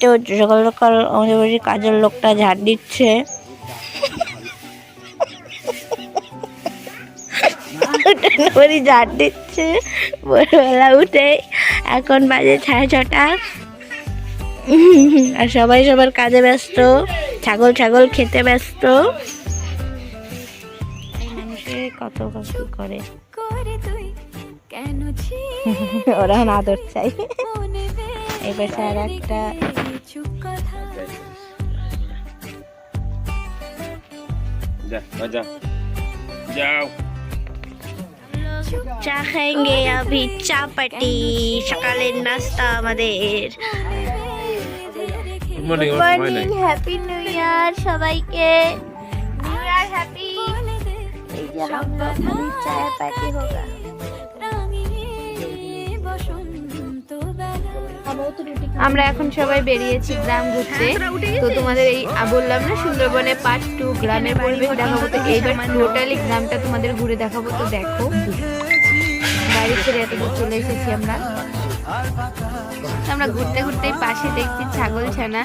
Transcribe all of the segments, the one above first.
দেখতে সকাল সকাল আমাদের বাড়ির কাজের লোকটা ঝাড় দিচ্ছে। বাড়ি ঝাড় দিচ্ছে। ভোরবেলা উঠে এখন বাজে সাড়ে ছটা। আর সবাই সবার কাজে ব্যস্ত ছাগল ছাগল খেতে ব্যস্ত। কত কষ্ট করে। ওরা আদর চাই এবার আর একটা যা যা যাও। চা খাएंगे अभी চা পাটি সকালের নাস্তা আমাদের। Good morning happy new year সবাইকে। নিউ ইয়ার হ্যাপি চায় পার্টি হোগা আমরা এখন সবাই বেরিয়েছি গ্রাম ঘুরতে। তো তোমাদের এই বললাম না সুন্দরবনে পার্ট টু গ্রামের পরিবেশ দেখাবো। তো এইবার টোটালি গ্রামটা তোমাদের ঘুরে দেখাবো তো দেখো। বাড়ি ছেড়ে এত চলে এসেছি আমরা। আমরা ঘুরতে ঘুরতে পাশে দেখছি ছাগল ছানা।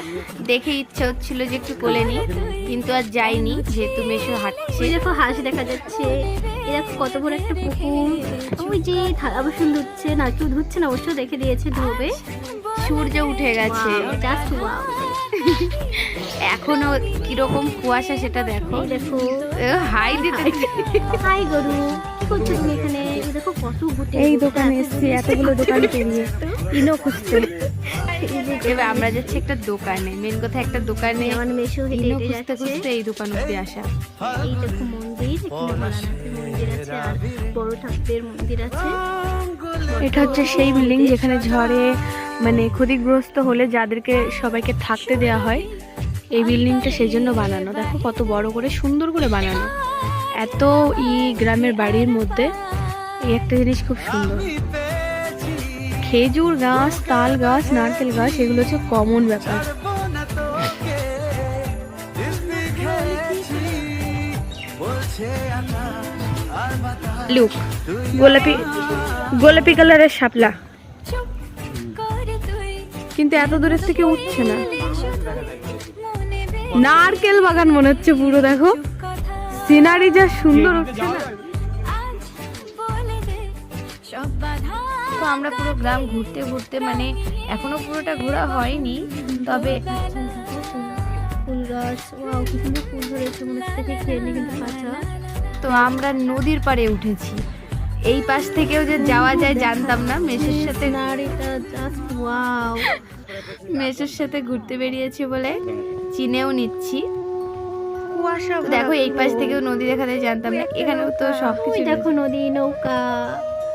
দেখে ইচ্ছা হচ্ছিল যে একটু কোলে নিই কিন্তু আর যাইনি যেহেতু মেশো হাঁটছে। দেখো হাঁস দেখা যাচ্ছে। দেখো কত বড় একটা পুকুর। ওই যে থালা বাসন ধুচ্ছে না কেউ ধুচ্ছে না অবশ্য রেখে দিয়েছে ধোবে। সূর্য উঠে গেছে। এখনও কীরকম কুয়াশা সেটা দেখো। দেখো। হাই দিতে হাই গরু। এই দোকানে এসেছি এতগুলো দোকান পেরিয়ে। ইনো খুঁজতে। এবার আমরা যাচ্ছি একটা দোকানে। মেন কথা একটা দোকানে আমার মেশো হেঁটে হেঁটে খুঁজতে যাচ্ছে। খুঁজতে এই দোকান অব্দি আসা। এই দেখো মন্দির মন্দির আছে আর বড় ঠাকুরের মন্দির আছে। এটা হচ্ছে সেই বিল্ডিং যেখানে ঝড়ে মানে ক্ষতিগ্রস্ত হলে যাদেরকে সবাইকে থাকতে দেওয়া হয়, এই বিল্ডিংটা সেই জন্য বানানো। দেখো কত বড় করে, সুন্দর করে বানানো। এত ই গ্রামের বাড়ির মধ্যে, এই একটা জিনিস খুব সুন্দর। খেজুর গাছ, তাল গাছ, নারকেল গাছ, এগুলো হচ্ছে কমন ব্যাপার। লুক গোলাপি গোলাপি কালারের শাপলা। কিন্তু এত দূরের থেকে উঠছে না। নারকেল বাগান মনে হচ্ছে পুরো দেখো। সিনারি যা সুন্দর উঠছে না। তো আমরা পুরো গ্রাম ঘুরতে ঘুরতে মানে এখনও পুরোটা ঘোরা হয়নি তবে ফুল গাছ ওয়াও কি সুন্দর ফুল ধরেছে মনে হচ্ছে খেয়ে নি কিন্তু কাঁচা তো আমরা নদীর পাড়ে উঠেছি। এই পাশ থেকেও যে যাওয়া যায় জানতাম না। মেসের সাথে সিনারিটা জাস্ট ওয়াও মেসের সাথে ঘুরতে বেরিয়েছি বলে চিনেও নিচ্ছি। দেখো এই পাশ থেকেও নদী দেখা যায় জানতাম না। এখানেও তো সব কিছু দেখো নদী নৌকা।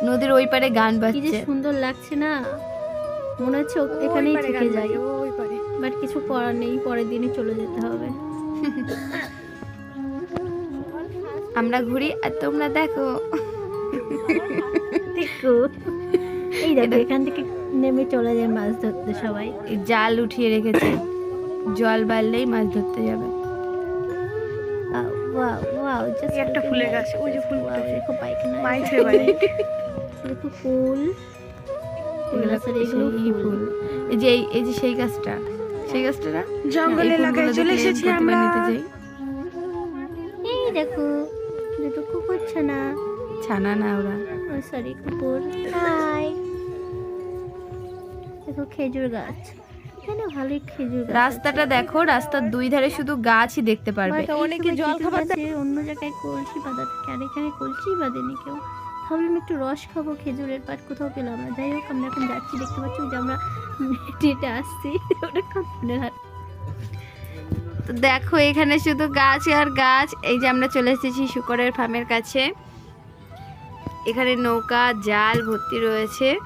নদীর ওই পারে গান বাজছে। সুন্দর লাগছে না। মনে হচ্ছে এখানেই থেকে যাই বাট কিছু করার নেই পরের দিনে চলে যেতে হবে। আমরা ঘুরি আর তোমরা দেখো। এই দেখো এখান থেকে নেমে চলে যায় মাছ ধরতে সবাই। জাল উঠিয়ে রেখেছে। জল বাড়লেই মাছ ধরতে যাবে। ওয়াও ওয়াও জাস্ট একটা ফুলের গাছ, ওই যে ফুল ফুল। এই যে এই- এই যে সেই গাছটা সেই গাছটা না? জঙ্গল চলে এসেছি আমরা। নিতে যাই। এই দেখো কুকুর ছানা। ছানা না ওরা। সরি কুকুর হাই দেখো খেজুর গাছ। এখানে ভালোই খেজুর রাস্তাটা দেখো রাস্তার দুই ধারে শুধু গাছই দেখতে পারবে। অনেকে জল খাবার অন্য জায়গায় কলসি বাঁধা থাকে। আর এখানে কলসি বাঁধেনি কেউ। ভাবলাম একটু রস খাব খেজুরের পাট কোথাও পেলাম না। যাই হোক আমরা এখন যাচ্ছি। দেখতে পাচ্ছি যে আমরা হেঁটে হেঁটে আসছি। ওটা কাপড়ের হাট তো দেখো এখানে শুধু গাছ আর গাছ। এই যে আমরা চলে এসেছি শুকরের ফার্মের কাছে। এখানে নৌকা জাল ভর্তি রয়েছে।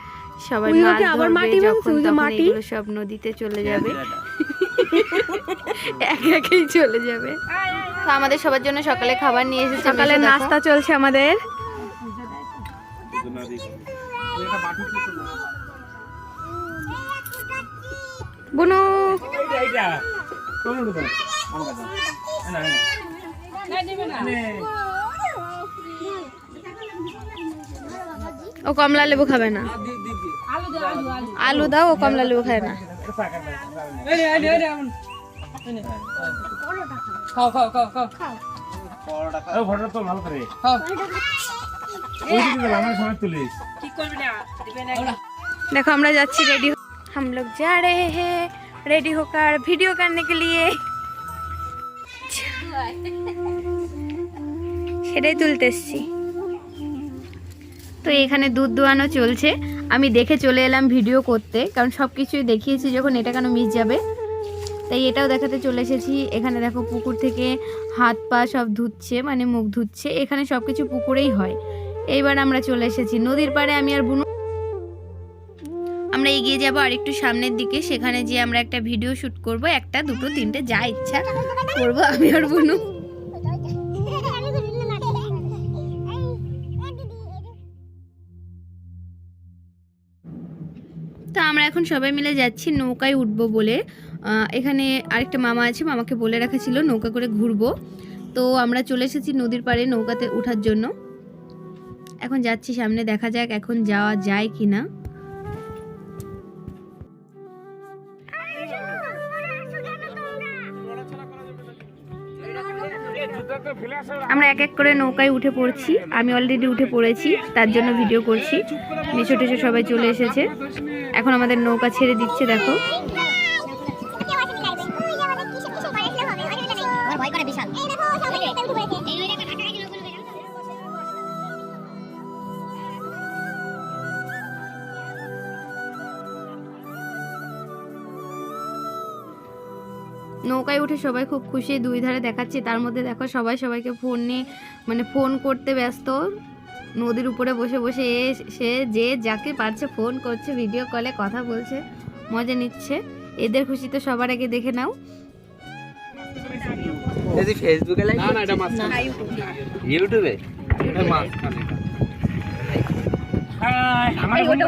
সবাই আবার মাটি মাটি? সব নদীতে চলে যাবে। এক একেই চলে যাবে। তো আমাদের সবার জন্য সকালে খাবার নিয়ে এসেছে সকালে নাস্তা চলছে আমাদের। বুনু। ও কমলা লেবু খাবে না আলু দাও ও কমলা লেবু খায় না ফটো তো ভালো করে ওই দিকে গেলাম, আমার সময় তুলিস देखो हम लोग जाच्छी रेडी हम लोग जा रहे हैं रेडी होकर वीडियो करने के लिए সেটাই তুলতে এসছি তো এখানে দুধ দোয়ানো চলছে আমি দেখে চলে এলাম ভিডিও করতে কারণ সব কিছুই দেখিয়েছি যখন এটা কেন মিস যাবে তাই এটাও দেখাতে চলে এসেছি এখানে দেখো পুকুর থেকে হাত পা সব ধুচ্ছে মানে মুখ ধুচ্ছে এখানে সব কিছু পুকুরেই হয় এইবার আমরা চলে এসেছি নদীর পাড়ে আমি আর বুনু আমরা এগিয়ে যাব আর একটু সামনের দিকে। সেখানে যে আমরা একটা ভিডিও শুট করব। একটা, দুটো, তিনটে, যা ইচ্ছা করব আমি আর বুনু। তো আমরা এখন সবাই মিলে যাচ্ছি নৌকায় উঠবো বলে। এখানে আরেকটা মামা আছে, মামাকে বলে রাখা ছিল নৌকা করে ঘুরবো। তো আমরা চলে এসেছি নদীর পাড়ে নৌকাতে ওঠার জন্য। এখন যাচ্ছি, সামনে দেখা যাক এখন যাওয়া যায় কি না আমরা এক এক করে নৌকায় উঠে পড়ছি। আমি অলরেডি উঠে পড়েছি, তার জন্য ভিডিও করছি। মিশো টিশো সবাই চলে এসেছে। এখন আমাদের নৌকা ছেড়ে দিচ্ছে, দেখো। নৌকায় উঠে সবাই খুব খুশি দুই ধারে দেখাচ্ছে। তার মধ্যে দেখো সবাই সবাইকে ফোন নিয়ে মানে ফোন করতে ব্যস্ত। নদীর উপরে বসে বসে এ সে যে যাকে পারছে ফোন করছে ভিডিও কলে কথা বলছে মজা নিচ্ছে। এদের খুশি তো সবার আগে দেখে নাও। যদি ফেসবুকে লাইভ না না এটা মাঝখানে। ইউটিউবে এটা মাঝখানে আমার এই ওটা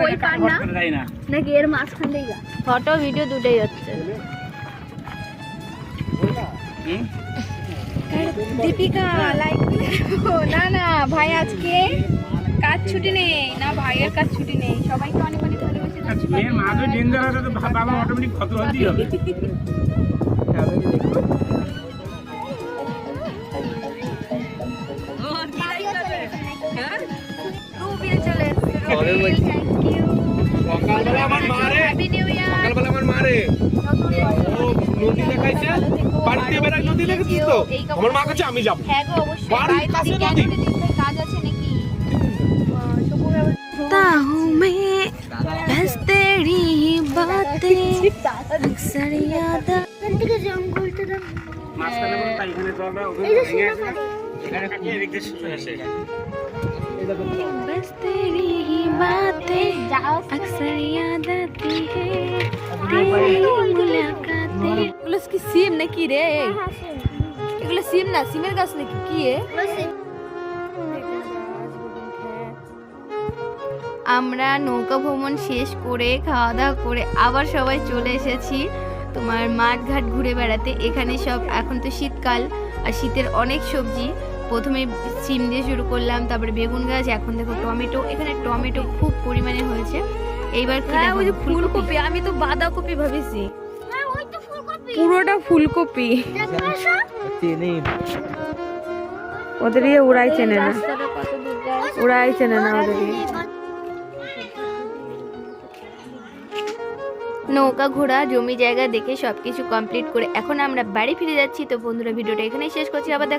দীপিকা লাইক না না ভাই আজকে কাজ ছুটি নেই। না ভাইয়ের কাজ ছুটি নেই। সবাইকে অনেক অনেক ভালোবাসে আর মেয়ের মা যদি ডেঞ্জার হয় তো বাবা অটোমেটিক কত হতেই হবে রুবিল চলে এসেছে কবে বলছি? থ্যাংক ইউ সকালবেলা আমার মারে সকালবেলা আমার নদী দেখাইছে বাড়িতে বেড়াক নদী দেখেছিস তো আমার মা কাছে আমি যাব হ্যাঁ গো অবশ্যই বাড়ির বাইরে কাছে কেন নদী। দিন ভাই কাজ আছে নাকি ता हूँ मैं बस तेरी ही बातें अक्सर याद মাঝখানে বলো, তাই এখানে জল না, ওখানে ভেঙে আছে। এখানে কাটিয়ে এদিক দিয়ে শুয়ে আছে। बस तेरी ही बातें अक्सर याद आती है কি সিম নাকি রে? হ্যাঁ, হ্যাঁ, এগুলো সিম না সিমের গাছ নাকি? কি আমরা নৌকা ভ্রমণ শেষ করে খাওয়া দাওয়া করে আবার সবাই চলে এসেছি। তোমার মাঠঘাট ঘুরে বেড়াতে। এখানে সব এখন তো শীতকাল আর শীতের অনেক সবজি। প্রথমে সিম দিয়ে শুরু করলাম তারপরে বেগুন গাছ এখন দেখো টমেটো। এখানে টমেটো খুব পরিমাণে হয়েছে। এইবার হ্যাঁ, ফুলকপি আমি তো বাঁধাকপি ভাবিছি। পুরোটা ফুলকপি। ওদের ইয়ে ওরাই চেনে না। ওরাই চেনে না ওদের ইয়ে। নৌকা ঘোড়া, জমি জায়গা দেখে সবকিছু কমপ্লিট করে এখন আমরা বাড়ি ফিরে যাচ্ছি। তো বন্ধুরা, ভিডিওটা এখানেই শেষ করছি। আবার দেখা